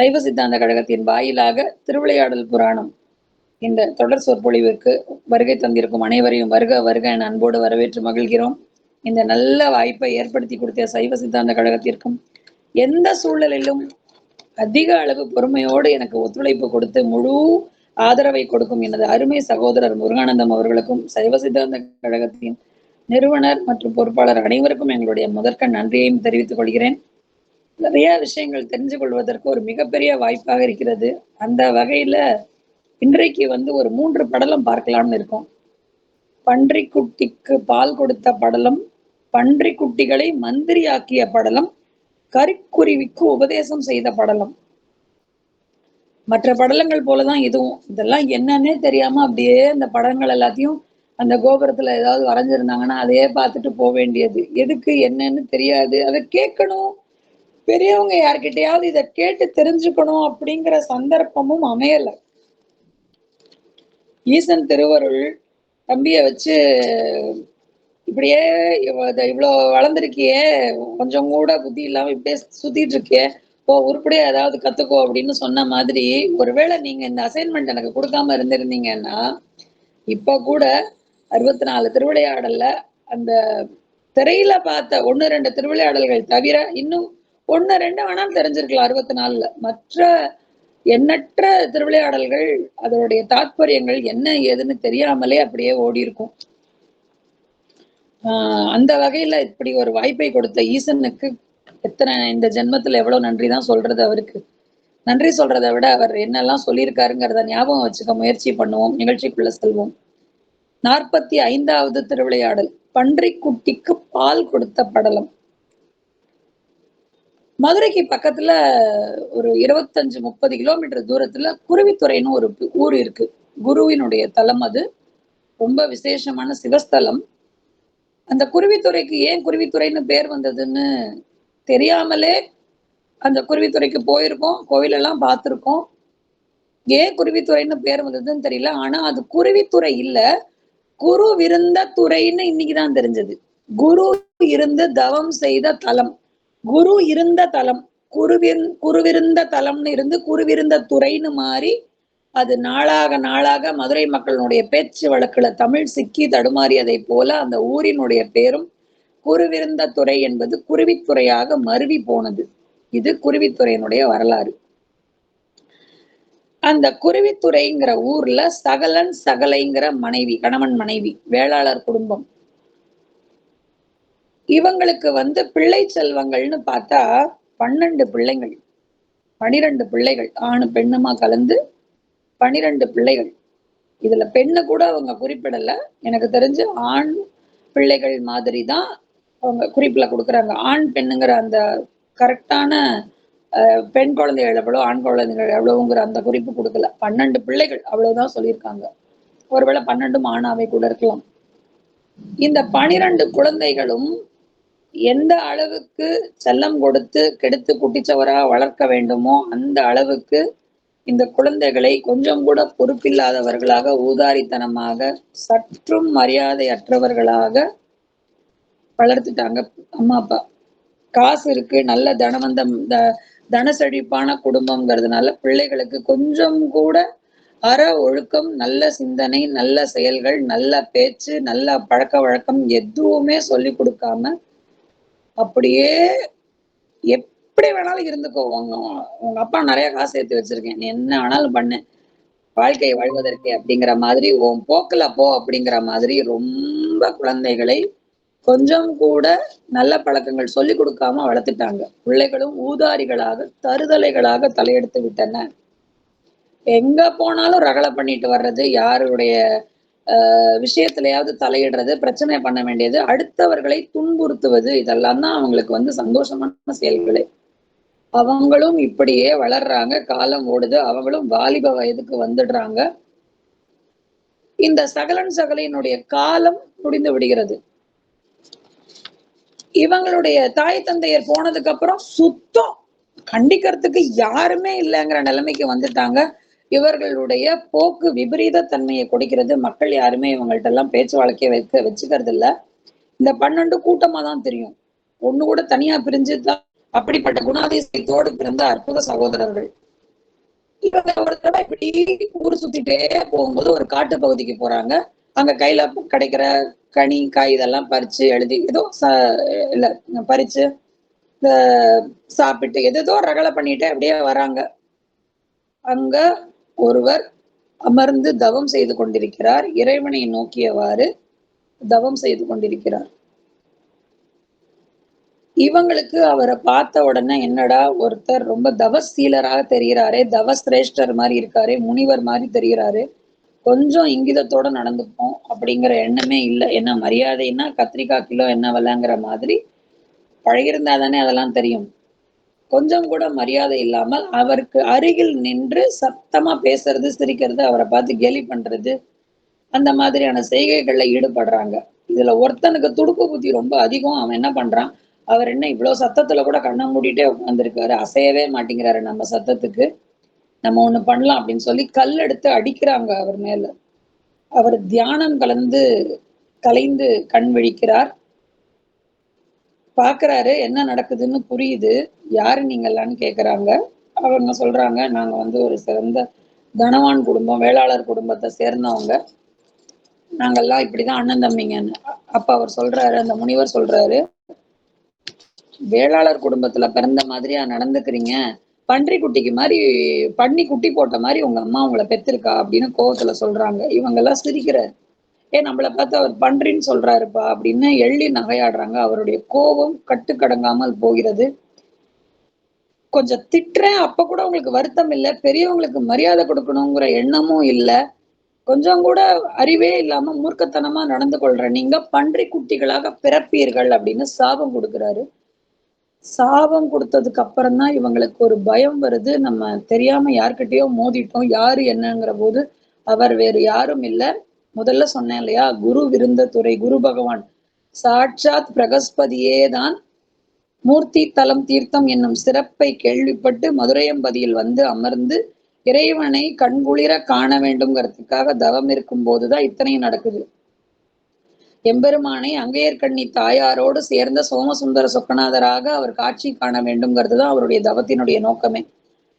சைவ சித்தாந்த கழகத்தின் வாயிலாக திருவிளையாடல் புராணம். இந்த தொடர் சொற்பொழிவிற்கு வருகை தந்திருக்கும் அனைவரையும் வருக வருக என அன்போடு வரவேற்று மகிழ்கிறோம். இந்த நல்ல வாய்ப்பை ஏற்படுத்தி கொடுத்த சைவ சித்தாந்த கழகத்திற்கும் எந்த சூழலிலும் அதிக அளவு பொறுமையோடு எனக்கு ஒத்துழைப்பு கொடுத்து முழு ஆதரவை கொடுக்கும் எனது அருமை சகோதரர் முருகானந்தம் அவர்களுக்கும் சைவ சித்தாந்த கழகத்தின் நிறுவனர் மற்றும் பொறுப்பாளர் அனைவருக்கும் எங்களுடைய முதற்க நன்றியையும் தெரிவித்துக் கொள்கிறேன். நிறைய விஷயங்கள் தெரிஞ்சு கொள்வதற்கு ஒரு மிகப்பெரிய வாய்ப்பாக இருக்கிறது. அந்த வகையில இன்றைக்கு வந்து ஒரு மூன்று படலம் பார்க்கலாம்னு இருக்கோம். பன்றி குட்டிக்கு பால் கொடுத்த படலம் பன்றி குட்டிகளை மந்திரியாக்கிய படலம் கரிக்குருவிக்கு உபதேசம் செய்த படலம். மற்ற படலங்கள் போலதான் இதுவும். இதெல்லாம் என்னன்னே தெரியாம அப்படியே அந்த படங்கள் எல்லாத்தையும் அந்த கோபுரத்துல ஏதாவது வரைஞ்சிருந்தாங்கன்னா அதையே பார்த்துட்டு போக வேண்டியது. எதுக்கு என்னன்னு தெரியாது. அதை கேட்கணும். பெரியவங்க யார்கிட்டயாவது இதை கேட்டு தெரிஞ்சுக்கணும் அப்படிங்கிற சந்தர்ப்பமும் அமையல. ஈசன் திருவருள் தம்பிய வச்சு இப்படியே இவ்வளோ வளர்ந்துருக்கியே கொஞ்சம் கூட புத்தி இல்லாம இப்படியே சுத்திட்டு இருக்கியே ஓ உருப்படியா ஏதாவது கத்துக்கோ அப்படின்னு சொன்ன மாதிரி ஒருவேளை நீங்க இந்த அசைன்மெண்ட் எனக்கு கொடுக்காம இருந்திருந்தீங்கன்னா இப்ப கூட அறுபத்தி நாலு திருவிளையாடல்ல அந்த திரையில பார்த்த ஒன்னு ரெண்டு திருவிளையாடல்கள் தவிர இன்னும் ஒண்ணு ரெண்டு வேணாலும் தெரிஞ்சிருக்கலாம் அறுபத்தி நாலுல மற்ற எண்ணற்ற திருவிளையாடல்கள் அதனுடைய தாத்பரியங்கள் என்ன ஏதுன்னு தெரியாமலே அப்படியே ஓடி இருக்கும் ஆஹ் அந்த வகையில இப்படி ஒரு வாய்ப்பை கொடுத்த ஈசனுக்கு எத்தனை இந்த ஜென்மத்துல எவ்வளவு நன்றி தான் சொல்றது அவருக்கு. நன்றி சொல்றதை விட அவர் என்னெல்லாம் சொல்லியிருக்காருங்கிறத ஞாபகம் வச்சுக்க முயற்சி பண்ணுவோம். நிகழ்ச்சிக்குள்ள செல்வோம். நாற்பத்தி ஐந்தாவது திருவிளையாடல் பன்றிக்குட்டிக்கு பால் கொடுத்த படலம். மதுரைக்கு பக்கத்துல ஒரு இருபத்தஞ்சு முப்பது கிலோமீட்டர் தூரத்துல குருவித்துறைன்னு ஒரு ஊர் இருக்கு. குருவினுடைய தலம் அது. ரொம்ப விசேஷமான சிவஸ்தலம். அந்த குருவித்துறைக்கு ஏன் குருவித்துறைன்னு பேர் வந்ததுன்னு தெரியாமலே அந்த குருவித்துறைக்கு போயிருக்கோம். கோவிலெல்லாம் பார்த்திருக்கோம். ஏன் குருவித்துறைன்னு பேர் வந்ததுன்னு தெரியல. ஆனா அது குருவித்துறை இல்ல. குரு விருந்த துறைன்னு இன்னைக்குதான் தெரிஞ்சது. குரு இருந்து தவம் செய்த தலம். குரு இருந்த தலம் குருவின் குருவிருந்த தலம்னு இருந்து குருவிருந்த துறைன்னு மாறி அது நாளாக நாளாக மதுரை மக்களுடைய பேச்சு வழக்குல தமிழ் சிக்கி தடுமாறியதை போல அந்த ஊரினுடைய பேரும் குருவிருந்த துறை என்பது குருவித்துறையாக மருவி போனது. இது குருவித்துறையினுடைய வரலாறு. அந்த குருவித்துறைங்கிற ஊர்ல சகலன் சகலைங்கிற மனைவி கணவன் மனைவி வேளாளர் குடும்பம் இவங்களுக்கு வந்து பிள்ளை செல்வங்கள்னு பார்த்தா பன்னெண்டு பிள்ளைகள். பனிரெண்டு பிள்ளைகள். ஆணு பெண்ணுமா கலந்து பனிரெண்டு பிள்ளைகள். இதுல பெண்ணை கூட அவங்க குறிப்பிடல. எனக்கு தெரிஞ்சு ஆண் பிள்ளைகள் மாதிரி தான் அவங்க குறிப்புல கொடுக்குறாங்க. ஆண் பெண்ணுங்கிற அந்த கரெக்டான பெண் குழந்தைகள் எவ்வளோ ஆண் குழந்தைகள் எவ்வளவுங்கிற அந்த குறிப்பு கொடுக்கல. பன்னெண்டு பிள்ளைகள் அவ்வளவுதான் சொல்லியிருக்காங்க. ஒருவேளை பன்னெண்டும் ஆணாவை கூட இருக்கலாம். இந்த பனிரெண்டு குழந்தைகளும் எந்த அளவுக்கு செல்லம் கொடுத்து கெடுத்து குட்டிச்சவரா வளர்க்க வேண்டுமோ அந்த அளவுக்கு இந்த குழந்தைகளை கொஞ்சம் கூட பொறுப்பில்லாதவர்களாக ஊதாரித்தனமாக சற்றும் மரியாதையற்றவர்களாக வளர்த்துட்டாங்க அம்மா அப்பா. காசு இருக்கு நல்ல தனவந்தம் த- தனசெழிப்பான குடும்பம்ங்கிறதுனால பிள்ளைகளுக்கு கொஞ்சம் கூட அற ஒழுக்கம் நல்ல சிந்தனை நல்ல செயல்கள் நல்ல பேச்சு நல்ல பழக்க வழக்கம் எதுவுமே சொல்லி கொடுக்காம அப்படியே எப்படி வேணாலும் இருந்துக்கோ. உங்க உங்க அப்பா நிறைய காசு சேர்த்து வச்சிருக்கேன். நீ என்ன வேணாலும் பண்ணு. வாழ்க்கையை வாழ்வதற்கு அப்படிங்கிற மாதிரி உன் போக்குல போ அப்படிங்கிற மாதிரி ரொம்ப குழந்தைகளை கொஞ்சம் கூட நல்ல பழக்கங்கள் சொல்லி கொடுக்காம வளர்த்துட்டாங்க. பிள்ளைகளும் ஊதாரிகளாக தருதலைகளாக தலையெடுத்து விட்டன. எங்க போனாலும் ரகலை பண்ணிட்டு வர்றது யாருடைய விஷயத்திலையாவது தலையிடுறது பிரச்சனை பண்ண வேண்டியது அடுத்தவர்களை துன்புறுத்துவது இதெல்லாம் தான் அவங்களுக்கு வந்து சந்தோஷமான செயல்களே. அவங்களும் இப்படியே வளர்றாங்க காலம் ஓடுது அவங்களும் வாலிப வயதுக்கு வந்துடுறாங்க. இந்த சகலன் சகலையினுடைய காலம் முடிந்து விடுகிறது. இவங்களுடைய தாய் தந்தையர் போனதுக்கு அப்புறம் சுத்தம் கண்டிக்கிறதுக்கு யாருமே இல்லைங்கிற நிலைமைக்கு வந்துட்டாங்க. இவர்களுடைய போக்கு விபரீத தன்மையை கொடுக்கிறது. மக்கள் யாருமே இவங்கள்ட்ட எல்லாம் பேச்சு வழக்கைய வைக்க வச்சுக்கிறது இல்ல இந்த பன்னெண்டு கூட்டமா தான் தெரியும். ஒண்ணு கூட தனியா பிரிஞ்சு தான் அப்படிப்பட்ட குணாதிசயத்தோடு பிறந்த அற்புத சகோதரர்கள். இவங்க ஒரு தடவை இப்படி ஊர் சுத்திட்டே போகும்போது ஒரு காட்டு பகுதிக்கு போறாங்க. அங்க கையில கிடைக்கிற கனி காய் இதெல்லாம் பறிச்சு எழுதி ஏதோ ச இல்ல பறிச்சு இந்த சாப்பிட்டு எதோ ரகலை பண்ணிட்டு அப்படியே வராங்க. அங்க ஒருவர் அமர்ந்து தவம் செய்து கொண்டிருக்கிறார். இறைவனை நோக்கியவாறு தவம் செய்து கொண்டிருக்கிறார். இவங்களுக்கு அவரை பார்த்த உடனே என்னடா ஒருத்தர் ரொம்ப தவசீலராக தெரிகிறாரே தவசிரேஷ்டர் மாதிரி இருக்காரு முனிவர் மாதிரி தெரிகிறாரு கொஞ்சம் இங்கிதத்தோட நடந்துப்போம் அப்படிங்கிற எண்ணமே இல்லை. என்ன மரியாதைன்னா கத்திரிக்காய் கிலோ என்ன விலைங்கிற மாதிரி பழகிருந்தா தானே அதெல்லாம் தெரியும். கொஞ்சம் கூட மரியாதை இல்லாமல் அவருக்கு அருகில் நின்று சத்தமா பேசுறது சிரிக்கிறது அவரை பார்த்து கேலி பண்றது அந்த மாதிரியான செய்கைகள்ல ஈடுபடுறாங்க. இதுல ஒருத்தனுக்கு துடுப்பு புத்தி ரொம்ப அதிகம். அவன் என்ன பண்றான்? அவர் என்ன இவ்வளவு சத்தத்துல கூட கண்ணை மூடிட்டே உட்காந்துருக்காரு அசையவே மாட்டேங்கிறாரு நம்ம சத்தத்துக்கு. நம்ம ஒண்ணு பண்ணலாம் அப்படின்னு சொல்லி கல் எடுத்து அடிக்கிறாங்க அவர் மேல. அவர் தியானம் கலந்து கலைந்து கண் விழிக்கிறார். பாக்குறாரு என்ன நடக்குதுன்னு புரியுது. யாரு நீங்கள்லான்னு கேக்குறாங்க. அவங்க சொல்றாங்க நாங்க வந்து ஒரு சிறந்த தனவான் குடும்பம் வேளாளர் குடும்பத்தை சேர்ந்தவங்க. நாங்கெல்லாம் இப்படிதான் அண்ணன் தம்பிங்கன்னு. அப்போ அவர் சொல்றாரு அந்த முனிவர் சொல்றாரு வேளாளர் குடும்பத்துல பிறந்த மாதிரியா நடந்துக்கிறீங்க. பன்றி குட்டிக்கு மாதிரி பண்ணி குட்டி போட்ட மாதிரி உங்க அம்மா உங்களை பெத்திருக்கா அப்படின்னு கோவத்துல சொல்றாங்க. இவங்க எல்லாம் சிரிக்கிறாரு. ஏ நம்மளை பார்த்து அவர் பன்றின்னு சொல்றாருப்பா அப்படின்னு எள்ளி நகையாடுறாங்க. அவருடைய கோபம் கட்டுக்கடங்காமல் போகிறது. கொஞ்சம் திட்டுறேன். அப்ப கூட உங்களுக்கு வருத்தம் இல்லை. பெரியவங்களுக்கு மரியாதை கொடுக்கணுங்கிற எண்ணமும் இல்லை. கொஞ்சம் கூட அறிவே இல்லாம மூர்க்கத்தனமா நடந்து கொள்ற. நீங்க பன்றி குட்டிகளாக பிறப்பீர்கள் அப்படின்னு சாபம் கொடுக்குறாரு. சாபம் கொடுத்ததுக்கு அப்புறம் தான் இவங்களுக்கு ஒரு பயம் வருது. நம்ம தெரியாம யார்கிட்டயோ மோதிட்டோம். யாரு என்னங்கிற போது அவர் வேறு யாரும் இல்ல. முதல்ல சொன்னேன் இல்லையா? குரு விருந்த துறை குரு பகவான். சாட்சாத் பிரகஸ்பதியே தான் மூர்த்தி தலம் தீர்த்தம் என்னும் சிறப்பை கேள்விப்பட்டு மதுரையம்பதியில் வந்து அமர்ந்து இறைவனை கண்குளிர காண வேண்டும்ங்கிறதுக்காக தவம் இருக்கும் போதுதான் இத்தனையும் நடக்குது. எம்பெருமானை அங்கையர்கண்ணி தாயாரோடு சேர்ந்த சோமசுந்தர சொக்கநாதராக அவர் காட்சி காண வேண்டும்ங்கிறது தான் அவருடைய தவத்தினுடைய நோக்கமே.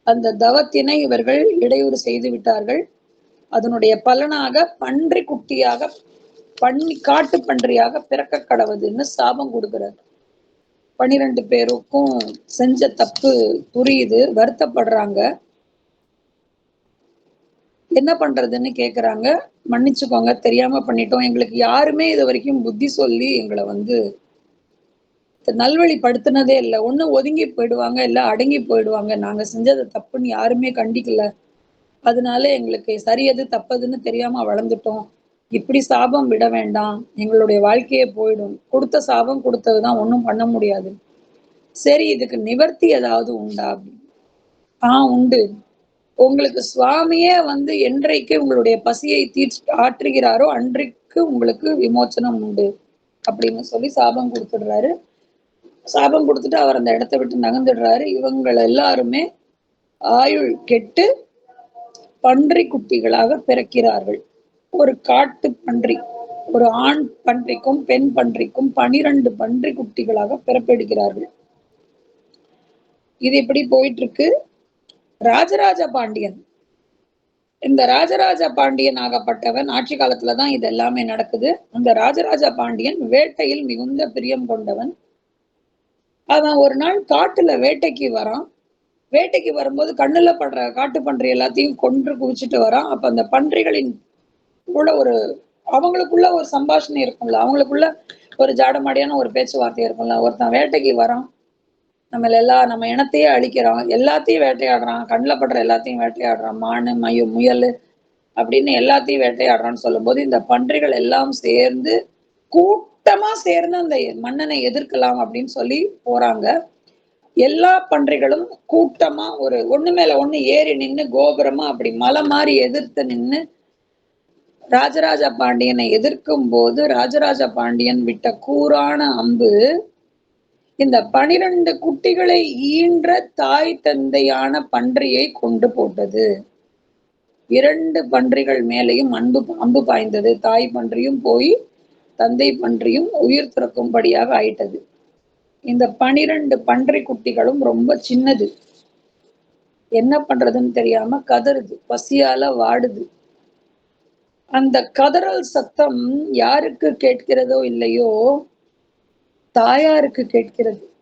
அந்த தவத்தினை இவர்கள் இடையூறு செய்து விட்டார்கள். அதனுடைய பலனாக பன்றி குட்டியாக பண்ணி காட்டு பன்றியாக பிறக்க கடவுதுன்னு சாபம் கொடுக்கிறார். பன்னிரெண்டு பேருக்கும் செஞ்ச தப்பு புரியுது வருத்தப்படுறாங்க. என்ன பண்றதுன்னு கேக்குறாங்க. மன்னிச்சுக்கோங்க தெரியாம பண்ணிட்டோம். எங்களுக்கு யாருமே இது வரைக்கும் புத்தி சொல்லி எங்களை வந்து நல்வழிப்படுத்தினதே இல்லை. ஒண்ணு ஒதுங்கி போயிடுவாங்க இல்ல அடங்கி போயிடுவாங்க. நாங்க செஞ்சது தப்புன்னு யாருமே கண்டிக்கல. அதனால எங்களுக்கு சரியது தப்பதுன்னு தெரியாம வளர்ந்துட்டோம். இப்படி சாபம் விட வேண்டாம். எங்களுடைய வாழ்க்கையே போயிடும். கொடுத்த சாபம் கொடுத்ததுதான் ஒன்றும் பண்ண முடியாது. சரி இதுக்கு நிவர்த்தி ஏதாவது உண்டா? அப்படின்னு ஆஹ் உண்டு. உங்களுக்கு சுவாமியே வந்து என்றைக்கு உங்களுடைய பசியை தீர் ஆற்றுகிறாரோ அன்றைக்கு உங்களுக்கு விமோச்சனம் உண்டு. அப்படின்னு சொல்லி சாபம் கொடுத்துடுறாரு. சாபம் கொடுத்துட்டு அவர் அந்த இடத்த விட்டு நகர்ந்துடுறாரு. இவங்கள் எல்லாருமே ஆயுள் கெட்டு பன்றி குட்டிகளாக பிறக்கிறார்கள். ஒரு காட்டு பன்றி ஒரு ஆண் பன்றிக்கும் பெண் பன்றிக்கும் பனிரெண்டு பன்றி குட்டிகளாக பிறப்பெடுக்கிறார்கள் இது எப்படி போயிட்டு இருக்கு ராஜராஜ பாண்டியன். இந்த ராஜராஜ பாண்டியன் ஆகப்பட்டவன் ஆட்சி காலத்துல தான் இது எல்லாமே நடக்குது. அந்த ராஜராஜ பாண்டியன் வேட்டையில் மிகுந்த பிரியம் கொண்டவன். அவன் ஒரு நாள் காட்டுல வேட்டைக்கு வரான். வேட்டைக்கு வரும்போது கண்ணுல படுற காட்டு பன்றி எல்லாத்தையும் கொன்று குவிச்சிட்டு வரான். அப்ப அந்த பன்றிகளின் கூட ஒரு அவங்களுக்குள்ள ஒரு சம்பாஷணை இருக்கும்ல. அவங்களுக்குள்ள ஒரு ஜாடமாடியான ஒரு பேச்சுவார்த்தை இருக்கும்ல. ஒருத்தன் வேட்டைக்கு வரான். நம்ம எல்லா நம்ம இனத்தையே அழிக்கிறான். எல்லாத்தையும் வேட்டையாடுறான். கண்ணில் படுற எல்லாத்தையும் வேட்டையாடுறான். மானு மயு முயல் அப்படின்னு எல்லாத்தையும் வேட்டையாடுறான்னு சொல்லும்போது இந்த பன்றிகள் எல்லாம் சேர்ந்து கூட்டமா சேர்ந்து அந்த மன்னனை எதிர்க்கலாம் அப்படின்னு சொல்லி போறாங்க. எல்லா பன்றிகளும் கூட்டமா ஒரு ஒண்ணு மேல ஒண்ணு ஏறி நின்னு கோபுரமா அப்படி மலை மாதிரி எதிர்த்து நின்னு ராஜராஜ பாண்டியனை எதிர்க்கும் போது ராஜராஜ பாண்டியன் விட்ட கூரான அம்பு இந்த பனிரெண்டு குட்டிகளை ஈன்ற தாய் தந்தையான பன்றியை கொண்டு போட்டது. இரண்டு பன்றிகள் மேலேயும் அன்பு அம்பு பாய்ந்தது. தாய் பன்றியும் போய் தந்தை பன்றியும் உயிர் துறக்கும்படியாக ஆயிட்டது. இந்த பனிரெண்டு பன்றி குட்டிகளும் ரொம்ப சின்னது. என்ன பண்றதுன்னு தெரியாம கதறுது. பசியால வாடுது. அந்த கதறல் சத்தம் யாருக்கு கேட்கிறதோ இல்லையோ தாயாருக்கு கேட்கிறது.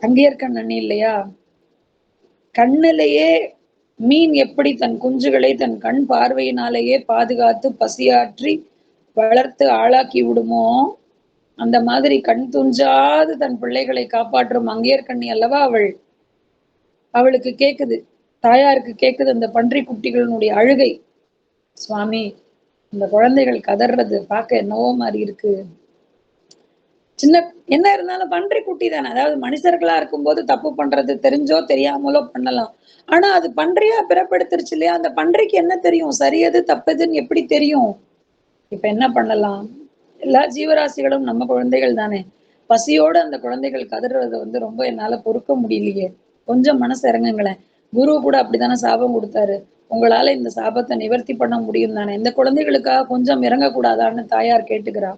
அங்கேயர் கண்ணன் இல்லையா? கண்ணிலேயே மீன் எப்படி தன் குஞ்சுகளை தன் கண் பார்வையினாலேயே பாதுகாத்து பசியாற்றி வளர்த்து ஆளாக்கி விடுமோ? அந்த மாதிரி கண் துஞ்சாது தன் பிள்ளைகளை காப்பாற்றும் அங்கேயர் கண்ணி அல்லவா அவள்? அவளுக்கு கேக்குது. தாயாருக்கு கேக்குது அந்த பன்றி குட்டிகளினுடைய அழுகை. சுவாமி இந்த குழந்தைகள் கதறது பார்க்க என்னவோ மாதிரி இருக்கு. சின்ன என்ன இருந்தாலும் பன்றி குட்டி தானே. அதாவது மனுஷர்களா இருக்கும்போது தப்பு பண்றது தெரிஞ்சோ தெரியாமலோ பண்ணலாம். ஆனா அது பன்றியா பிறப்படுத்துருச்சு இல்லையா? அந்த பன்றிக்கு என்ன தெரியும்? சரியது தப்பதுன்னு எப்படி தெரியும்? இப்ப என்ன பண்ணலாம்? எல்லா ஜீவராசிகளும் நம்ம குழந்தைகள் தானே. பசியோட அந்த குழந்தைகள் கதறதை வந்து ரொம்ப என்னால பொறுக்க முடியலையே. கொஞ்சம் மனசு இறங்குங்களேன். குரு கூட அப்படித்தானே சாபம் கொடுத்தாரு. உங்களால இந்த சாபத்தை நிவர்த்தி பண்ண முடியும் தானே? இந்த குழந்தைகளுக்காக கொஞ்சம் இறங்கக்கூடாதான்னு தாயார் கேட்டுக்கிறா.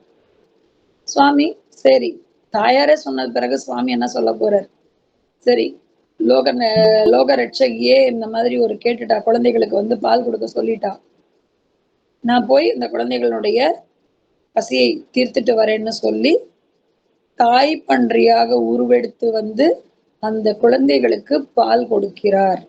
சுவாமி சரி. தாயாரே சொன்னது பிறகு சுவாமி என்ன சொல்ல போறார்? சரி லோக லோக ரட்சகியே இந்த மாதிரி ஒரு கேட்டுட்டா குழந்தைகளுக்கு வந்து பால் கொடுக்க சொல்லிட்டா. நான் போய் இந்த குழந்தைகளுடைய பசியை தீர்த்துட்டு வரேன்னு சொல்லி தாய் பன்றியாக உருவெடுத்து வந்து அந்த குழந்தைகளுக்கு பால் கொடுக்கிறார்.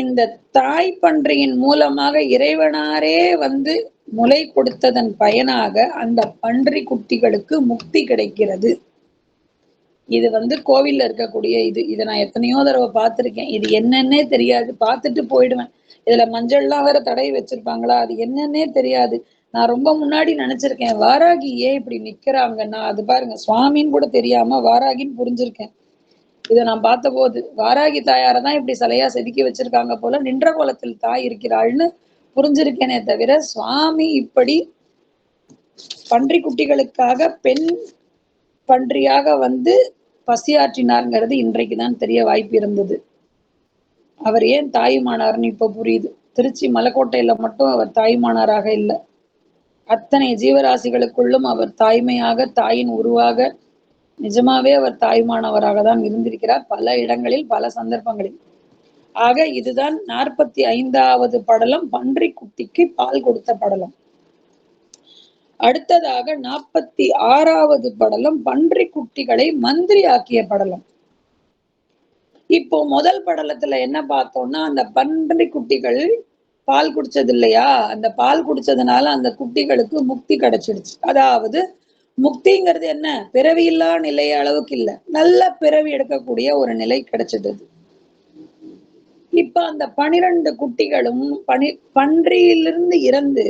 இந்த தாய் பன்றியின் மூலமாக இறைவனாரே வந்து முளை கொடுத்ததன் பயனாக அந்த பன்றி குட்டிகளுக்கு முக்தி கிடைக்கிறது. இது வந்து கோவில்ல இருக்கக்கூடிய இது. இதை நான் எத்தனையோ தடவை பார்த்துருக்கேன். இது என்னன்னே தெரியாது. பார்த்துட்டு போயிடுவேன். இதுல மஞ்சள்லாம் வேற தடை வச்சிருப்பாங்களா? அது என்னன்னே தெரியாது. நான் ரொம்ப முன்னாடி நினைச்சிருக்கேன். வாராகி ஏன் இப்படி நிக்கிறாங்கன்னா அது பாருங்க சுவாமின்னு கூட தெரியாம வாராகின்னு புரிஞ்சிருக்கேன். இதை நான் பார்த்த போது வாராகி தாயாரை தான் இப்படி சிலையா செதுக்கி வச்சிருக்காங்க போல நின்ற கோலத்தில் தாய் இருக்கிறாள்னு புரிஞ்சிருக்கேனே தவிர சுவாமி இப்படி பன்றி குட்டிகளுக்காக பெண் பன்றியாக வந்து பசியாற்றினார்ங்கிறது இன்றைக்கு தான் தெரிய வாய்ப்பு இருந்தது. அவர் ஏன் தாயுமானார்னு இப்ப புரியுது. திருச்சி மலைக்கோட்டையில மட்டும் அவர் தாயுமானாராக இல்லை. அத்தனை ஜீவராசிகளுக்குள்ளும் அவர் தாய்மையாக தாயின் உருவாக நிஜமாவே அவர் தாய்மானவராக தான் இருந்திருக்கிறார் பல இடங்களில் பல சந்தர்ப்பங்களில். ஆக இதுதான் நாற்பத்தி ஐந்தாவது படலம் பன்றி குட்டிக்கு பால் கொடுத்த படலம். அடுத்ததாக நாற்பத்தி ஆறாவது படலம் பன்றி குட்டிகளை மந்திரி ஆக்கிய படலம். இப்போ முதல் படலத்துல என்ன பார்த்தோம்னா அந்த பன்றி குட்டிகள் பால் குடிச்சது இல்லையா அந்த பால் குடிச்சதுனால அந்த குட்டிகளுக்கு முக்தி கிடைச்சிடுச்சு. அதாவது முக்திங்கிறது என்ன? பிறவியில்லா நிலை அளவுக்கு இல்ல. நல்ல பிறவி எடுக்கக்கூடிய ஒரு நிலை கிடைச்சது இப்ப அந்த பனிரெண்டு குட்டிகளும் பனி பன்றியிலிருந்து இறந்து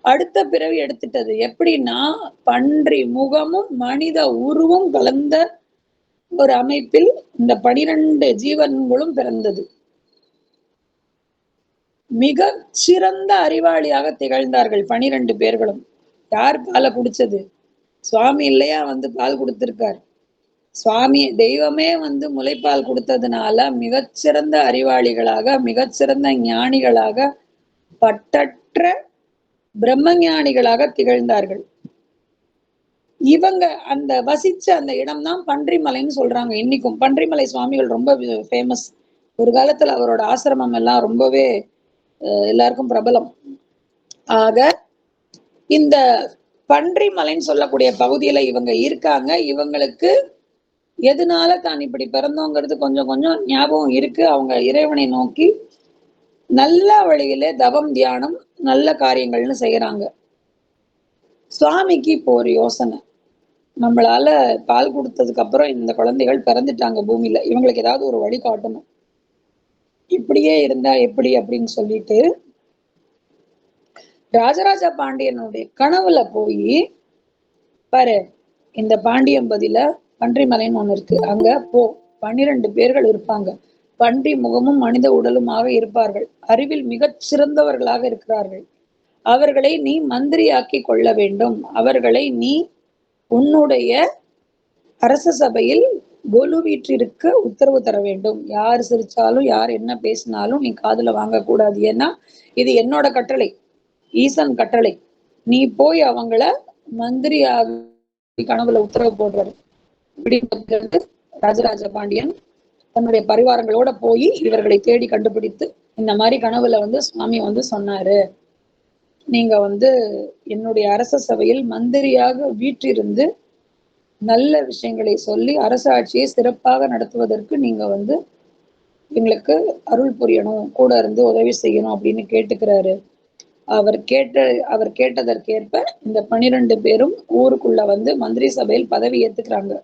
அடுத்த பிறவி எடுத்துட்டது. எப்படின்னா பன்றி முகமும் மனித உருவம் கலந்த ஒரு அமைப்பில் இந்த பனிரெண்டு ஜீவன்களும் பிறந்தது. மிக சிறந்த அறிவாளியாக திகழ்ந்தார்கள் பனிரெண்டு பேர்களும். யார் பால குடிச்சது சுவாமி இல்லையா வந்து பால் கொடுத்துருக்காரு. சுவாமி தெய்வமே வந்து முளைப்பால் கொடுத்ததுனால மிகச்சிறந்த அறிவாளிகளாக மிகச்சிறந்த ஞானிகளாக பட்டற்ற பிரம்ம ஞானிகளாக திகழ்ந்தார்கள். இவங்க அந்த வசிச்ச அந்த இடம்தான் பன்றிமலைன்னு சொல்றாங்க இன்னைக்கும். பன்றிமலை சுவாமிகள் ரொம்ப ஃபேமஸ் ஒரு காலத்துல அவரோட ஆசிரமம் எல்லாம் ரொம்பவே எல்லாருக்கும் பிரபலம். ஆக இந்த பன்றிமலைன்னு சொல்லக்கூடிய பகுதியில இவங்க இருக்காங்க. இவங்களுக்கு எதனால தான் இப்படி பிறந்தோங்கிறது கொஞ்சம் கொஞ்சம் ஞாபகம் இருக்கு. அவங்க இறைவனை நோக்கி நல்ல வழியில தவம் தியானம் நல்ல காரியங்கள்னு செய்யறாங்க சுவாமிக்கு இப்போ ஒரு யோசனை. நம்மளால பால் கொடுத்ததுக்கு அப்புறம் இந்த குழந்தைகள் பிறந்துட்டாங்க பூமியில. இவங்களுக்கு ஏதாவது ஒரு வழி காட்டணும். இப்படியே இருந்தா எப்படி அப்படின்னு சொல்லிட்டு ராஜராஜ பாண்டியனுடைய கனவுல போய் பாரு இந்த பாண்டியம்பதியில பன்றிமலைன்னு ஒண்ணு இருக்கு. அங்க போ. பன்னிரண்டு பேர்கள் இருப்பாங்க. பன்றி முகமும் மனித உடலுமாக இருப்பார்கள். அறிவில் மிகச் சிறந்தவர்களாக இருக்கிறார்கள். அவர்களை நீ மந்திரியாக்கி கொள்ள வேண்டும். அவர்களை நீ உன்னுடைய அரச சபையில் கொலு வீற்றிருக்க உத்தரவு தர வேண்டும். யார் சிரிச்சாலும் யார் என்ன பேசினாலும் நீ காதுல வாங்கக்கூடாது. ஏன்னா இது என்னோட கட்டளை. ஈசன் கட்டளை. நீ போய் அவங்கள மந்திரியாக கனவுல உத்தரவு போடுறாரு ராஜராஜ பாண்டியன் தன்னுடைய பரிவாரங்களோட போய் இவர்களை தேடி கண்டுபிடித்து இந்த மாதிரி கனவுல வந்து சுவாமி வந்து சொன்னாரு. நீங்க வந்து என்னுடைய அரச சபையில் மந்திரியாக வீற்றிருந்து நல்ல விஷயங்களை சொல்லி அரசாட்சியை சிறப்பாக நடத்துவதற்கு நீங்க வந்து எங்களுக்கு அருள் புரியணும் கூட இருந்து உதவி செய்யணும் அப்படின்னு கேட்டுக்கிறாரு. அவர் கேட்ட அவர் கேட்டதற்கேற்ப இந்த பனிரெண்டு பேரும் ஊருக்குள்ள வந்து மந்திரி சபையில் பதவி ஏத்துக்கிறாங்க.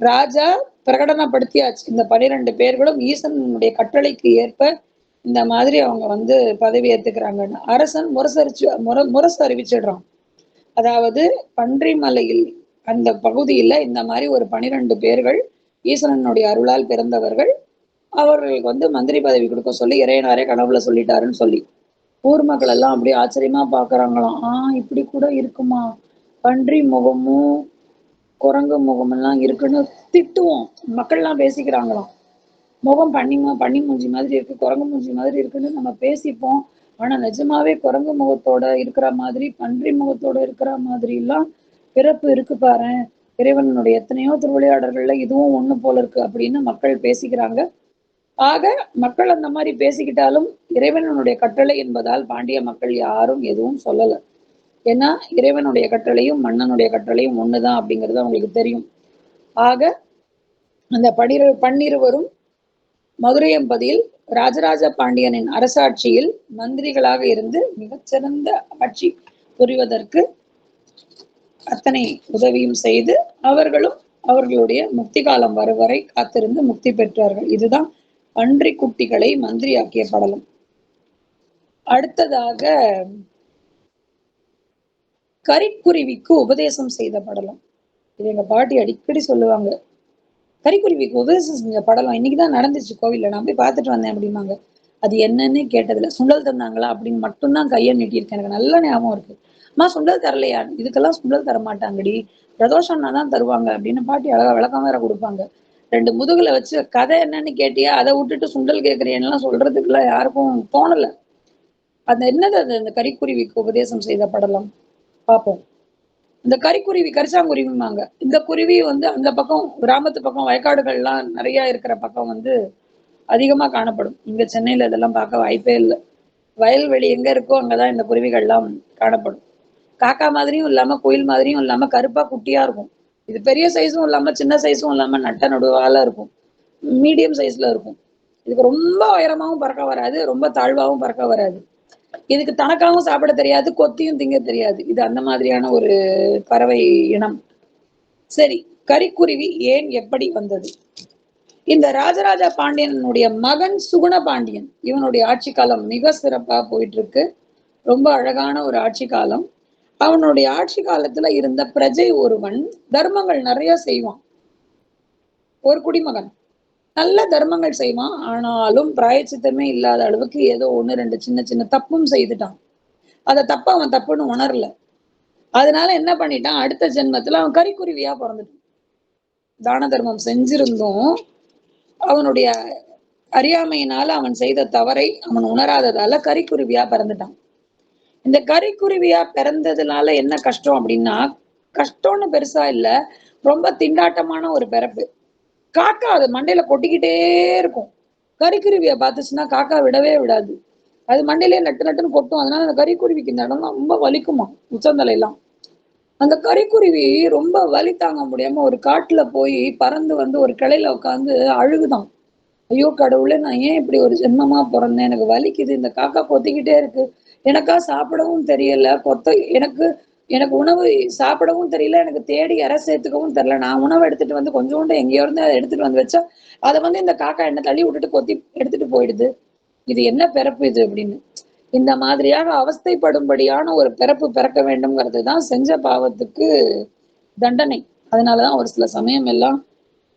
ராஜா பிரகடனப்படுத்தியாச்சு. இந்த பனிரெண்டு பேர்களும் ஈசனுடைய கட்டளைக்கு ஏற்ப இந்த மாதிரி அவங்க வந்து பதவி ஏத்துக்கிறாங்கன்னு. அரசன் முரசரிச்சு முர முரசு அறிவிச்சிடுறான். அதாவது பன்றிமலையில் அந்த பகுதியில இந்த மாதிரி ஒரு பனிரெண்டு பேர்கள் ஈசனனுடைய அருளால் பிறந்தவர்கள் அவர்களுக்கு வந்து மந்திரி பதவி கொடுக்க சொல்லி இறையனாரே கனவுல சொல்லிட்டாருன்னு சொல்லி. ஊர் மக்கள் எல்லாம் அப்படியே ஆச்சரியமா பாக்குறாங்களாம். ஆஹ் இப்படி கூட இருக்குமா? பன்றி முகமும் குரங்கு முகமெல்லாம் இருக்குன்னு திட்டுவோம். மக்கள்லாம் பேசிக்கிறாங்களாம். முகம் பண்ணிமா பண்ணி மூஞ்சி மாதிரி இருக்கு குரங்கு மூஞ்சி மாதிரி இருக்குன்னு நம்ம பேசிப்போம். ஆனா நிஜமாவே குரங்கு முகத்தோட இருக்கிற மாதிரி பன்றி முகத்தோட இருக்கிற மாதிரி எல்லாம் பிறப்பு இருக்கு பாரு இறைவனுடைய எத்தனையோ திருவிளையாடல்கள்ல இதுவும் ஒண்ணு போல இருக்கு அப்படின்னு மக்கள் பேசிக்கிறாங்க. ஆக மக்கள் அந்த மாதிரி பேசிக்கிட்டாலும் இறைவனுடைய கட்டளை என்பதால் பாண்டிய மக்கள் யாரும் எதுவும் சொல்லல. ஏன்னா இறைவனுடைய கட்டளையும் மன்னனுடைய கட்டளையும் ஒண்ணுதான் அப்படிங்கிறது அவங்களுக்கு தெரியும். ஆக அந்த பனிரு பன்னிருவரும் மதுரையம்பதியில் ராஜராஜ பாண்டியனின் அரசாட்சியில் மந்திரிகளாக இருந்து மிகச்சிறந்த ஆட்சி புரிவதற்கு அத்தனை உதவியும் செய்து அவர்களும் அவர்களுடைய முக்தி காலம் வரும் வரை காத்திருந்து முக்தி பெற்றார்கள். இதுதான் பன்றி குட்டிகளை மந்திரியாக்கிய படலம். அடுத்ததாக கரிக்குருவிக்கு உபதேசம் செய்த படலம். இது எங்க பாட்டி அடிக்கடி சொல்லுவாங்க. கரிக்குருவிக்கு உபதேசம் செஞ்ச படலம் இன்னைக்குதான் நடந்துச்சு கோவில்ல. நான் போய் பார்த்துட்டு வந்தேன் அப்படிம்பாங்க. அது என்னன்னு கேட்டதுல சுண்டல் தந்தாங்களா அப்படின்னு மட்டும்தான் கையை நீட்டியிருக்கேன். எனக்கு நல்ல ஞாபகம் இருக்கு. அம்மா சுண்டல் தரலையா? இதுக்கெல்லாம் சுண்டல் தர மாட்டாங்கடி பிரதோஷம்னா தான் தருவாங்க அப்படின்னு பாட்டி அழகா விளக்கம் வேற கொடுப்பாங்க. ரெண்டு முதுகுல வச்சு கதை என்னன்னு கேட்டியா? அதை விட்டுட்டு சுண்டல் கேட்கறியெல்லாம் சொல்றதுக்குலாம் யாருக்கும் தோணல. அந்த என்னது அது? அந்த கரிக்குருவிக்கு உபதேசம் செய்த படலம். பார்ப்போம். இந்த கரிக்குருவி கரிசாங்குருவிமாங்க இந்த குருவி வந்து அந்த பக்கம் கிராமத்து பக்கம் வயக்காடுகள்லாம் நிறைய இருக்கிற பக்கம் வந்து அதிகமா காணப்படும். இங்க சென்னையில இதெல்லாம் பார்க்க வாய்ப்பே இல்லை. வயல்வெளி எங்க இருக்கோ அங்கதான் இந்த குருவிகள்லாம் காணப்படும். காக்கா மாதிரியும் இல்லாம குயில் மாதிரியும் இல்லாம கருப்பா குட்டியா இருக்கும். இது பெரிய சைஸும் இல்லாம சின்ன சைஸும் இல்லாம நட்ட நடுவால இருக்கும். மீடியம் சைஸ்ல இருக்கும். இதுக்கு ரொம்ப உயரமாவும் பறக்க வராது ரொம்ப தாழ்வாவும் பறக்க வராது. இதுக்கு தனக்காகவும் சாப்பிட தெரியாது கொத்தியும் திங்க தெரியாது. இது அந்த மாதிரியான ஒரு பறவை இனம். சரி கரிக்குருவி ஏன் எப்படி வந்தது? இந்த ராஜராஜ பாண்டியனுடைய மகன் சுகுண பாண்டியன். இவனுடைய ஆட்சி காலம் மிக சிறப்பா போயிட்டு இருக்கு. ரொம்ப அழகான ஒரு ஆட்சி காலம். அவனுடைய ஆட்சி காலத்துல இருந்த பிரஜை ஒருவன் தர்மங்கள் நிறைய செய்வான். ஒரு குடிமகன். நல்ல தர்மங்கள் செய்வான். ஆனாலும் பிராயச்சித்தமே இல்லாத அளவுக்கு ஏதோ ஒன்று ரெண்டு சின்ன சின்ன தப்பும் செய்துட்டான். அத தப்ப அவன் தப்புன்னு உணரல. அதனால என்ன பண்ணிட்டான்? அடுத்த ஜென்மத்துல அவன் கறிக்குருவியா பிறந்துட்டான். தான தர்மம் செஞ்சிருந்தும் அவனுடைய அறியாமையினால அவன் செய்த தவறை அவன் உணராததால கறிக்குருவியா பிறந்துட்டான். இந்த கரிக்குருவியா பிறந்ததுனால என்ன கஷ்டம் அப்படின்னா கஷ்டம்னு பெருசா இல்ல ரொம்ப திண்டாட்டமான ஒரு பிறப்பு. காக்கா அது மண்டையில கொட்டிக்கிட்டே இருக்கும். கரிக்குருவிய பார்த்துச்சுன்னா காக்கா விடவே விடாது. அது மண்டையிலே நட்டு நட்டுன்னு கொட்டும். அதனால அந்த கரிக்குருவிக்கு இந்த இடம் ரொம்ப வலிக்குமா உச்சந்தலையெல்லாம். அந்த கரிக்குருவி ரொம்ப வலி தாங்க முடியாம ஒரு காட்டுல போய் பறந்து வந்து ஒரு கிளையில உட்காந்து அழுகுதான். ஐயோ கடவுளே நான் ஏன் இப்படி ஒரு ஜென்மமா பிறந்தேன்? எனக்கு வலிக்குது. இந்த காக்கா கொத்திக்கிட்டே இருக்கு. எனக்கா சாப்பிடவும் தெரியல. கொத்த எனக்கு எனக்கு உணவு சாப்பிடவும் தெரியல. எனக்கு தேடி இற சேர்த்துக்கவும் தெரியல. நான் உணவு எடுத்துட்டு வந்து கொஞ்சோண்டு எங்கேயோ இருந்து அதை எடுத்துட்டு வந்து வச்சா அதை வந்து இந்த காக்கா என்ன தள்ளி விட்டுட்டு கொத்தி எடுத்துட்டு போயிடுது. இது என்ன பிறப்பு இது அப்படின்னு. இந்த மாதிரியாக அவஸ்தைப்படும்படியான ஒரு பிறப்பு பிறக்க வேண்டும்ங்கிறது தான் செஞ்ச பாவத்துக்கு தண்டனை. அதனாலதான் ஒரு சில சமயம் எல்லாம்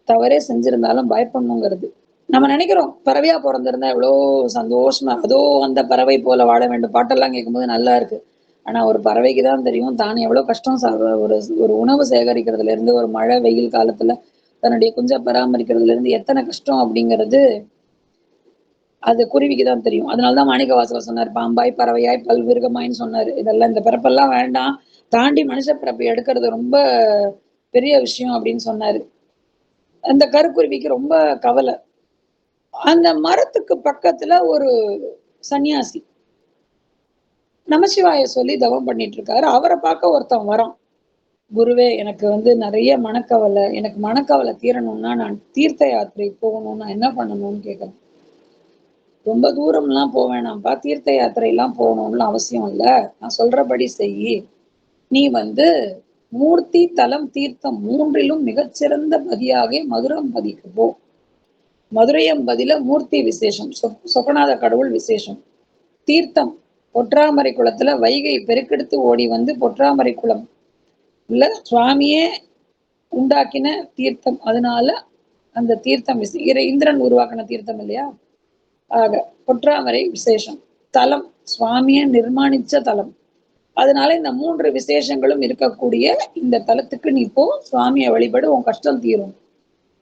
தவறே செஞ்சிருந்தாலும் பயப்படணுங்கிறது. நம்ம நினைக்கிறோம் பறவையா பிறந்திருந்தா எவ்வளோ சந்தோஷமா அதோ அந்த பறவை போல வாழ வேண்டும். பாட்டெல்லாம் கேட்கும்போது நல்லா இருக்கு. ஆனா ஒரு பறவைக்கு தான் தெரியும் தான் எவ்வளவு கஷ்டம் ஒரு ஒரு உணவு சேகரிக்கிறதுல இருந்து ஒரு மழை வெயில் காலத்துல தன்னுடைய குஞ்ச பராமரிக்கிறதுல இருந்து எத்தனை கஷ்டம் அப்படிங்கிறது அது குருவிக்கு தான் தெரியும். அதனாலதான் மாணிக்க வாசகர் சொன்னார் பாம்பாய் பறவையாய் பல்விருகமாயின்னு சொன்னாரு. இதெல்லாம் இந்த பிறப்பெல்லாம் வேண்டாம். தாண்டி மனுஷ பிறப்பு எடுக்கிறது ரொம்ப பெரிய விஷயம் அப்படின்னு சொன்னாரு. அந்த கருக்குருவிக்கு ரொம்ப கவலை. அந்த மரத்துக்கு பக்கத்துல ஒரு சன்னியாசி. நமச்சிவாய சொல்லி தவம் பண்ணிட்டு இருக்காரு அவரை பார்க்க ஒருத்தன் வரான். குருவே எனக்கு வந்து நிறைய மனக்கவலை எனக்கு மனக்கவலை தீரணும்னா நான் தீர்த்த யாத்திரை போகணும். நான் என்ன பண்ணணும்னு கேட்கறேன் ரொம்ப தூரம்லாம் போக வேணாம்ப்பா. தீர்த்த யாத்திரை எல்லாம் போகணும்னு அவசியம் இல்ல. நான் சொல்றபடி செய். நீ வந்து மூர்த்தி தலம் தீர்த்தம் மூன்றிலும் மிகச்சிறந்த பதியாகவே மதுரம் பதிக்கு போ. மதுரையம்பதியில மூர்த்தி விசேஷம். சொ கடவுள் விசேஷம். தீர்த்தம் பொற்றாமரை குளத்துல வைகை பெருக்கெடுத்து ஓடி வந்து பொற்றாமரை குளம் இல்ல சுவாமியே உண்டாக்கின தீர்த்தம். அதனால அந்த தீர்த்தம் இந்திரன் உருவாக்கின தீர்த்தம் இல்லையா? ஆக பொற்றாமரை விசேஷம். தலம் சுவாமியை நிர்மாணிச்ச தலம். அதனால இந்த மூன்று விசேஷங்களும் இருக்கக்கூடிய இந்த தலத்துக்கு நீ போ சுவாமியை வழிபடு உன் கஷ்டம் தீரும்.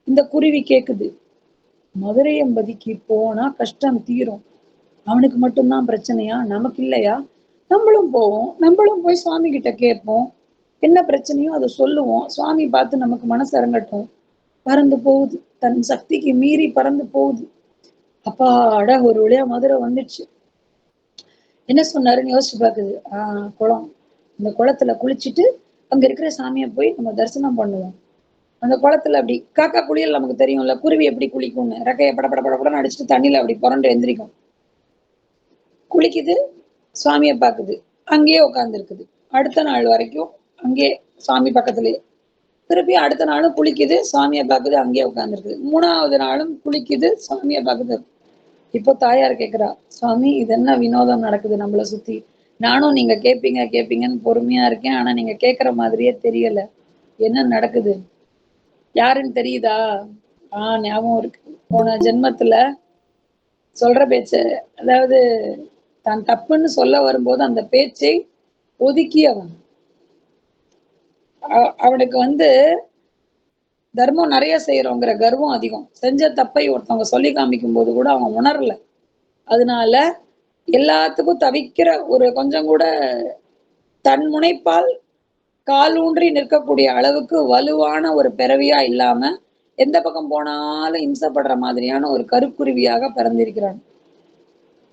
இந்த குருவி கேக்குது. மதுரை எம்பதிக்கு போனா கஷ்டம் தீரும். அவனுக்கு மட்டும்தான் பிரச்சனையா? நமக்கு இல்லையா? நம்மளும் போவோம். நம்மளும் போய் சுவாமி கிட்ட கேட்போம். என்ன பிரச்சனையோ அதை சொல்லுவோம். சுவாமி பார்த்து நமக்கு மனசு இறங்கட்டும் பறந்து போகுது. தன் சக்திக்கு மீறி பறந்து போகுது. அப்பாடா ஒரு வழியா மதுரை வந்துடுச்சு. என்ன சொன்னாருன்னு யோசிச்சு பாக்குது ஆஹ் குளம். இந்த குளத்துல குளிச்சுட்டு அங்க இருக்கிற சாமியை போய் நம்ம தரிசனம் பண்ணுவோம். அந்த குளத்துல அப்படி காக்கா குளியல் நமக்கு தெரியும்ல குருவி எப்படி குளிக்கும்னு. ரெக்கையை பட பட பட அடிச்சுட்டு தண்ணியில அப்படி புரண்டு எந்திரிக்கும். குளிக்குது சுவாமியை பாக்குது அங்கேயே உட்காந்துருக்குது அடுத்த நாள் வரைக்கும் அங்கேயே சுவாமி பக்கத்துலயே திருப்பி அடுத்த நாளும் குளிக்குது சுவாமியை பாக்குது அங்கேயே உட்காந்துருக்குது மூணாவது நாளும் குளிக்குது சுவாமியை பாக்குது இப்போ தாயார் கேக்குறா சுவாமி இது என்ன வினோதம் நடக்குது நம்மள சுத்தி? நானும் நீங்க கேப்பீங்க கேப்பீங்கன்னு பொறுமையா இருக்கேன். ஆனா நீங்க கேட்குற மாதிரியே தெரியல. என்ன நடக்குது? யாருன்னு தெரியுதா? ஆஹ் ஞாபகம் இருக்கு. போன ஜென்மத்துல சொல்ற பேச்ச அதாவது தான் தப்புன்னு சொல்ல வரும்போது அந்த பேச்சை ஒதுக்கி அவன் அவனுக்கு வந்து தர்மம் நிறைய செய்யறோங்கிற கர்வம் அதிகம். செஞ்ச தப்பை ஒருத்தவங்க சொல்லி காமிக்கும் போது கூட அவன் உணரல. அதனால எல்லாத்துக்கும் தவிக்கிற ஒரு கொஞ்சம் கூட தன் முனைப்பால் கால் ஊன்றி நிற்கக்கூடிய அளவுக்கு வலுவான ஒரு பிறவியா இல்லாம எந்த பக்கம் போனாலும் இம்சப்படுற மாதிரியான ஒரு கருக்குருவியாக பிறந்திருக்கிறான்.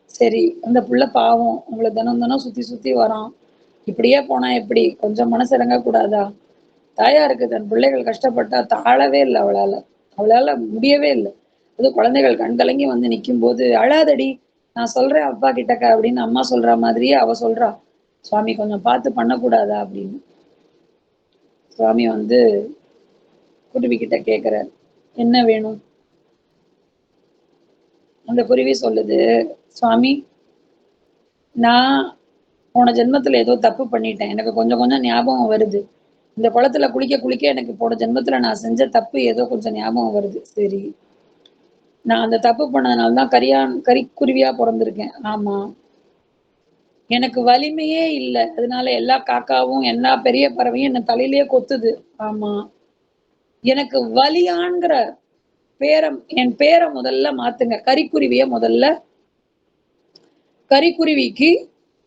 சரி அந்த புள்ள பாவம் உங்களை தினம் தினம் சுத்தி சுத்தி வரான். இப்படியே போனா எப்படி? கொஞ்சம் மனசு இறங்க கூடாதா தாயாருக்கு தன் பிள்ளைகள் கஷ்டப்பட்டா தாழவே இல்லை அவளால. அவளால முடியவே இல்லை. அது குழந்தைகள் கண் கலங்கி வந்து நிற்கும் போது அழாதடி நான் சொல்றேன் அப்பா கிட்டக்க அப்படின்னு அம்மா சொல்ற மாதிரியே அவ சொல்றா. சுவாமி கொஞ்சம் பார்த்து பண்ணக்கூடாதா? அப்படின்னு. சுவாமி வந்து குருவி கிட்ட கேக்குறாரு. என்ன வேணும்? அந்த குருவி சொல்லுது சுவாமி நான் போன ஜென்மத்துல ஏதோ தப்பு பண்ணிட்டேன். எனக்கு கொஞ்சம் கொஞ்சம் ஞாபகம் வருது. இந்த குளத்துல குளிக்க குளிக்க எனக்கு போன ஜென்மத்துல நான் செஞ்ச தப்பு ஏதோ கொஞ்சம் ஞாபகம் வருது. சரி. நான் அந்த தப்பு பண்ணதுனால தான் கரியான் கறிக்குருவியா பிறந்திருக்கேன். ஆமா. எனக்கு வலிமையே இல்லை. அதனால எல்லா காக்காவும் எல்லா பெரிய பறவையும் என்ன தலையிலேயே கொத்துது. ஆமா. எனக்கு வலியான்கிற பேரை என் பேரை முதல்ல மாத்துங்க. கரிக்குருவிய முதல்ல. கரிக்குருவிக்கு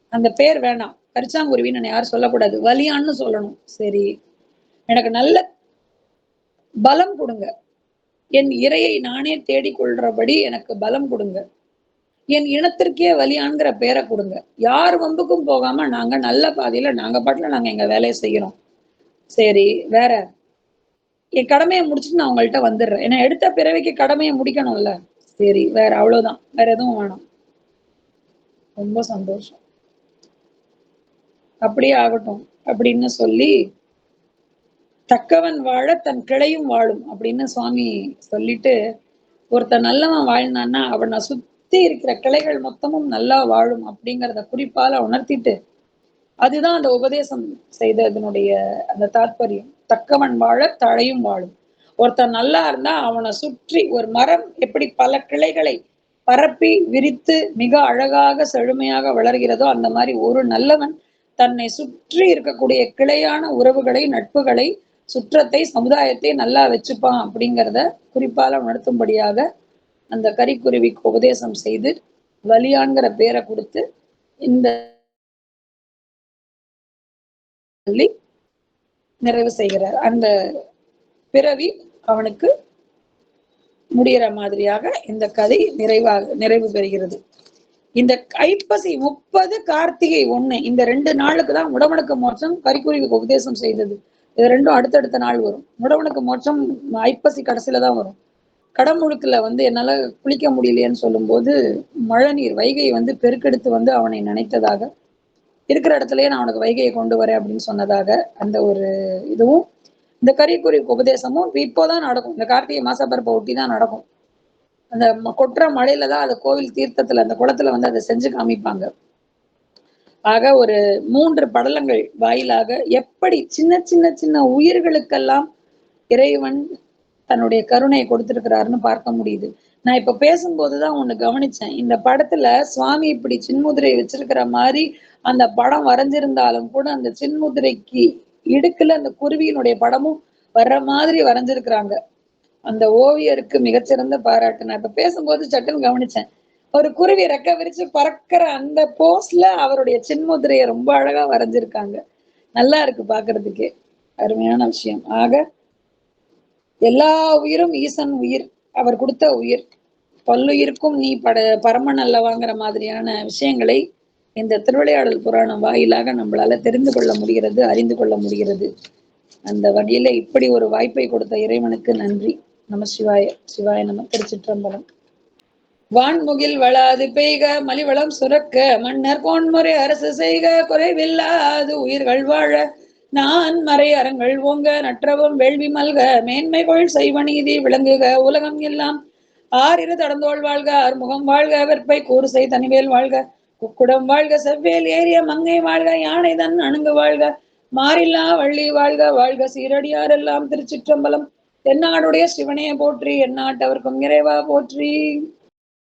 அந்த பேர் வேணாம். கரிச்சாங்குருவின்னு யாரும் சொல்லக்கூடாது. வலியான்னு சொல்லணும். சரி. எனக்கு நல்ல பலம் கொடுங்க. என் இரையை நானே தேடிக்கொள்றபடி எனக்கு பலம் கொடுங்க. என் இனத்திற்கே வலியான்கிற பேரை கொடுங்க. யார் வம்புக்கும் போகாம நாங்க நல்ல பாதையில நாங்க பாட்டுல நாங்க எங்க வேலையை செய்யறோம். சரி வேற. என் கடமையை முடிச்சுட்டு நான் உங்கள்கிட்ட வந்துடுறேன். ஏன்னா எடுத்த பிறவைக்கு கடமையை முடிக்கணும்ல. சரி வேற அவ்வளவுதான். வேற எதுவும் வேணாம். ரொம்ப சந்தோஷம். அப்படியே ஆகட்டும். அப்படின்னு சொல்லி தக்கவன் வாழ தன் கிளையும் வாழும் அப்படின்னு சுவாமி சொல்லிட்டு ஒருத்தன் நல்லவன் வாழ்ந்தான்னா அவனை சுத்தி இருக்கிற கிளைகள் மொத்தமும் நல்லா வாழும் அப்படிங்கிறத குறிப்பால உணர்த்திட்டு அதுதான் அந்த உபதேசம் செய்த அதனுடைய அந்த தாற்பயம் தக்கவன் வாழ தழையும் வாழும். ஒருத்தன் நல்லா இருந்தா அவனை சுற்றி ஒரு மரம் எப்படி பல கிளைகளை பரப்பி விரித்து மிக அழகாக செழுமையாக வளர்கிறதோ அந்த மாதிரி ஒரு நல்லவன் தன்னை சுற்றி இருக்கக்கூடிய கிளையான உறவுகளை நட்புகளை சுற்றத்தை சமுதாயத்தை நல்லா வச்சுப்பான் அப்படிங்கிறத குறிப்பால உணர்த்தும்படியாக அந்த கரிக்குருவிக்கு உபதேசம் செய்து வலியான்கிற பேரை கொடுத்து இந்த நிறைவு செய்கிறார். அந்த பிறவி அவனுக்கு முடிகிற மாதிரியாக இந்த கதை நிறைவாக நிறைவு பெறுகிறது. இந்த ஐப்பசி முப்பது கார்த்திகை ஒண்ணு இந்த ரெண்டு நாளுக்கு தான் உடவனுக்கு மோட்சம் கரிக்குருவிக்கு உபதேசம் செய்தது. இது ரெண்டும் அடுத்தடுத்த நாள் வரும். முடவனுக்கு மோட்சம் ஐப்பசி கடைசியில தான் வரும். கடமுழுக்குல வந்து என்னால் குளிக்க முடியலையேன்னு சொல்லும்போது மழை நீர் வைகை வந்து பெருக்கெடுத்து வந்து அவனை நினைத்ததாக இருக்கிற இடத்துலயே நான் அவனுக்கு வைகையை கொண்டு வரேன் அப்படின்னு சொன்னதாக அந்த ஒரு இதுவும் இந்த கரிக்குருவிக்கு உபதேசமும் இப்போதான் நடக்கும். இந்த கார்த்திகை மாசப்பரப்பை ஒட்டி தான் நடக்கும். அந்த கொட்டுற மழையில தான் அது கோவில் தீர்த்தத்துல அந்த குளத்துல வந்து அதை செஞ்சு காமிப்பாங்க. ஆக ஒரு மூன்று படலங்கள் வாயிலாக எப்படி சின்ன சின்ன சின்ன உயிர்களுக்கெல்லாம் இறைவன் தன்னுடைய கருணையை கொடுத்திருக்கிறாருன்னு பார்க்க முடியுது. நான் இப்ப பேசும்போதுதான் ஒண்ணு கவனிச்சேன். இந்த படத்துல சுவாமி இப்படி சின்முதிரை வச்சிருக்கிற மாதிரி அந்த படம் வரைஞ்சிருந்தாலும் கூட அந்த சின்முதிரைக்கு இடுக்குல அந்த குருவியினுடைய படமும் வர்ற மாதிரி வரைஞ்சிருக்கிறாங்க. அந்த ஓவியருக்கு மிகச்சிறந்த பாராட்டு. நான் இப்ப பேசும்போது சட்டுன்னு கவனிச்சேன். ஒரு குருவி ரெக்க விரிச்சு பறக்கிற அந்த போஸ்ல அவருடைய சின்முதிரையை ரொம்ப அழகா வரைஞ்சிருக்காங்க. நல்லா இருக்கு பாக்குறதுக்கே. அருமையான விஷயம். ஆக எல்லா உயிரும் ஈசன் உயிர் அவர் கொடுத்த உயிர். பல்லுயிருக்கும் நீ பட பரமன் அல்லவாங்கிற மாதிரியான விஷயங்களை இந்த திருவிளையாடல் புராணம் வாயிலாக நம்மளால தெரிந்து கொள்ள முடிகிறது அறிந்து கொள்ள முடிகிறது. அந்த வழியில இப்படி ஒரு வாய்ப்பை கொடுத்த இறைவனுக்கு நன்றி. நம சிவாய சிவாய நம. திருச்சிற்றம்பலம். வான்முகில் வளாது பெய்க மலிவளம் சுரக்க மன்னர் கோன்முறை அரசு செய்க குறைவில்லாது உயிர்கள் வாழ நான் மறை அறங்கள் ஓங்க நற்றவம் வேள்வி மல்க மேன்மைகொள் செய்வநீதி விளங்குக உலகம் எல்லாம் ஆறிரு தடந்தோள் வாழ்க அறுமுகம் வாழ்க வெற்பை கூறுசை தனிவேல் வாழ்க. குக்குடம் வாழ்க செவ்வேல் ஏரிய மங்கை வாழ்க யானை தன் அணுங்கு வாழ்க. மாறில்லா வள்ளி வாழ்க வாழ்க சீரடியாரெல்லாம் திருச்சிற்றம்பலம். தென்னாடுடைய சிவனையை போற்றி எந்நாட்டவர்க்கும் இறைவா போற்றி.